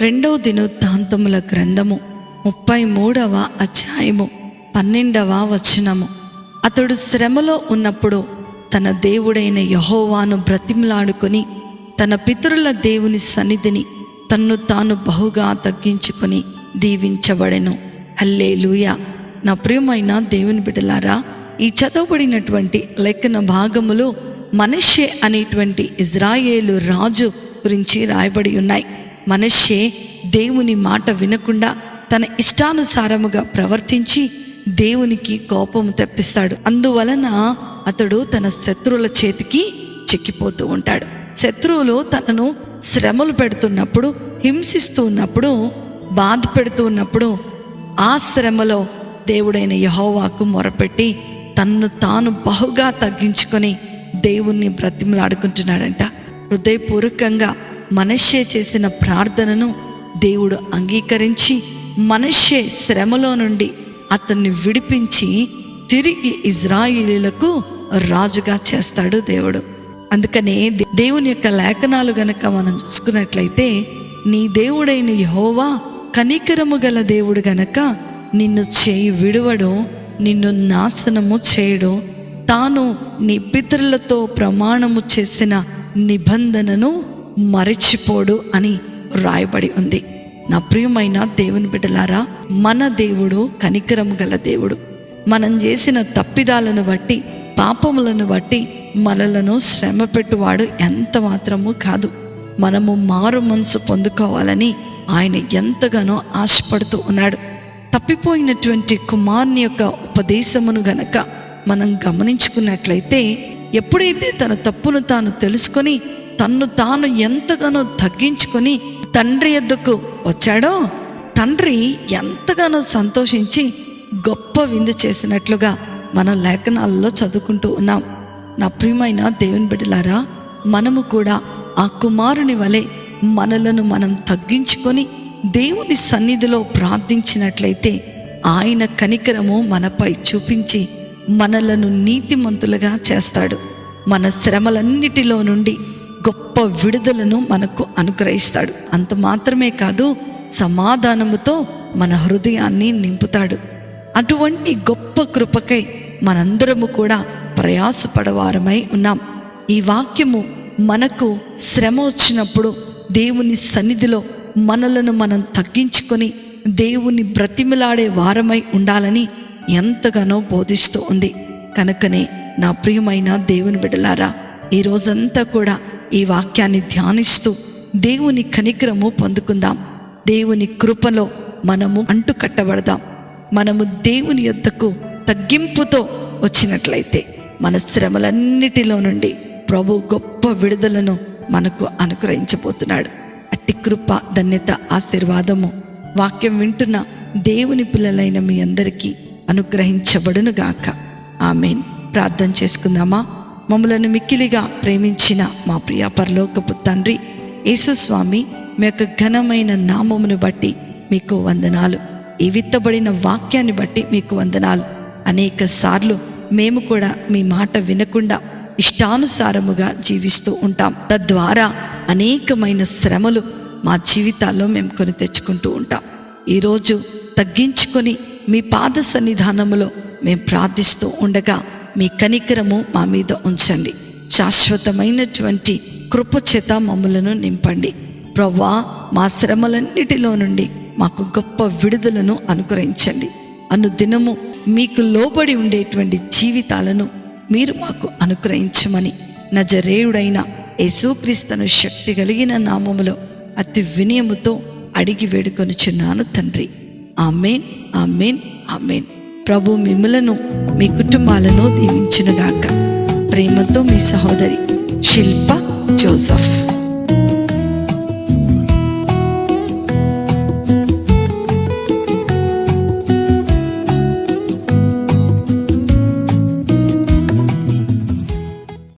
రెండవ దినోత్తాంతముల గ్రంథము ముప్పై మూడవ అధ్యాయము పన్నెండవ వచనము. అతడు శ్రమలో ఉన్నప్పుడు తన దేవుడైన యహోవాను బ్రతిమలాడుకొని తన పితరుల దేవుని సన్నిధిని తన్ను తాను బహుగా తగ్గించుకొని దీవించబడెను. హల్లేలూయా! నా ప్రియమైన దేవుని బిడ్డలారా ఈ చదవబడినటువంటి లెక్కన భాగములో మనషే అనేటువంటి ఇజ్రాయేలు రాజు గురించి రాయబడి ఉన్నాయి. మనషే దేవుని మాట వినకుండా తన ఇష్టానుసారముగా ప్రవర్తించి దేవునికి కోపము తెప్పిస్తాడు. అందువలన అతడు తన శత్రువుల చేతికి చిక్కిపోతూ ఉంటాడు. శత్రువులు తనను శ్రమలు పెడుతున్నప్పుడు హింసిస్తూ ఉన్నప్పుడు బాధ పెడుతూ ఉన్నప్పుడు ఆ శ్రమలో దేవుడైన యహోవాకు మొరపెట్టి తన్ను తాను బహుగా తగ్గించుకొని దేవుణ్ణి బ్రతిమలాడుకుంటున్నాడంట. హృదయపూర్వకంగా మనషే చేసిన ప్రార్థనను దేవుడు అంగీకరించి మనష్యే శ్రమలో నుండి అతన్ని విడిపించి తిరిగి ఇజ్రాయిలీలకు రాజుగా చేస్తాడు దేవుడు. అందుకనే దేవుని యొక్క లేఖనాలు గనక మనం చూసుకున్నట్లయితే నీ దేవుడైన యహోవా కనికరము గల దేవుడు గనక నిన్ను చేయి విడువడు నిన్ను నాశనము చేయడు తాను నీ పితరులతో ప్రమాణము చేసిన నిబంధనను మరచిపోడు అని రాయబడి ఉంది. నా ప్రియమైన దేవుని బిడ్డలారా మన దేవుడు కనికరము గల దేవుడు. మనం చేసిన తప్పిదాలను బట్టి పాపములను బట్టి మనలను శ్రమ పెట్టువాడు ఎంత మాత్రము కాదు. మనము మారు మనసు పొందుకోవాలని ఆయన ఎంతగానో ఆశపడుతూ ఉన్నాడు. తప్పిపోయినటువంటి కుమార్ని యొక్క ఉపదేశమును గనక మనం గమనించుకున్నట్లయితే ఎప్పుడైతే తన తప్పును తాను తెలుసుకొని తన్ను తాను ఎంతగానో తగ్గించుకొని తండ్రి ఎద్దుకు వచ్చాడో తండ్రి ఎంతగానో సంతోషించి గొప్ప విందు చేసినట్లుగా మనం లేఖనాలలో చదువుకుంటూ ఉన్నాం. నా ప్రియమైన దేవుని బిడ్డలారా మనము కూడా ఆ కుమారుని వలె మనలను మనం తగ్గించుకొని దేవుని సన్నిధిలో ప్రార్థించినట్లయితే ఆయన కనికరము మనపై చూపించి మనలను నీతిమంతులుగా చేస్తాడు. మన శ్రమలన్నిటిలో నుండి గొప్ప విడుదలను మనకు అనుగ్రహిస్తాడు. అంత మాత్రమే కాదు సమాధానముతో మన హృదయాన్ని నింపుతాడు. అటువంటి గొప్ప కృపకై మనందరము కూడా ప్రయాసపడవారమై ఉన్నాం. ఈ వాక్యము మనకు శ్రమ వచ్చినప్పుడు దేవుని సన్నిధిలో మనలను మనం తగ్గించుకొని దేవుని బ్రతిమిలాడే వారమై ఉండాలని ఎంతగానో బోధిస్తూ ఉంది. కనుకనే నా ప్రియమైన దేవుని బిడ్డలారా ఈ రోజంతా కూడా ఈ వాక్యాన్ని ధ్యానిస్తూ దేవుని కనిగ్రము పొందుకుందాం. దేవుని కృపలో మనము అంటు కట్టబడదాం మనము దేవుని యొద్దకు తగ్గింపుతో వచ్చినట్లయితే మన శ్రమలన్నిటిలో నుండి ప్రభు గొప్ప విడుదలను మనకు అనుగ్రహించబోతున్నాడు. అట్టి కృప ధన్యత ఆశీర్వాదము వాక్యం వింటున్న దేవుని పిల్లలైన మీ అందరికీ అనుగ్రహించబడును గాక ఆమెన్. ప్రార్థన చేసుకుందామా? మమ్మలను మిక్కిలిగా ప్రేమించిన మా ప్రియ పరలోకపు తండ్రి యేసుస్వామి మీ యొక్క ఘనమైన నామమును బట్టి మీకు వందనాలు. ఈ విత్తబడిన వాక్యాన్ని బట్టి మీకు వందనాలు. అనేక సార్లు మేము కూడా మీ మాట వినకుండా ఇష్టానుసారముగా జీవిస్తూ ఉంటాం. తద్వారా అనేకమైన శ్రమలు మా జీవితాల్లో మేము కొని తెచ్చుకుంటూ ఉంటాం. ఈరోజు తగ్గించుకొని మీ పాద సన్నిధానములో మేము ప్రార్థిస్తూ ఉండగా మీ కనికరము మా మీద ఉంచండి. శాశ్వతమైనటువంటి కృపచేత మమ్మలను నింపండి. ప్రవ్వా మా శ్రమలన్నిటిలో నుండి మాకు గొప్ప విడుదలను అనుగ్రహించండి. అనుదినము మీకు లోబడి ఉండేటువంటి జీవితాలను మీరు మాకు అనుగ్రహించమని నజరేయుడైన యేసుక్రీస్తును శక్తి కలిగిన నామములో అతి వినయముతో అడిగి వేడుకొనుచున్నాను తండ్రి. Amen amen amen. ప్రభు మిమ్మలను మీ కుటుంబాలను దీవించునుగాక. ప్రేమతో మీ సహోదరి శిల్ప జోసఫ్.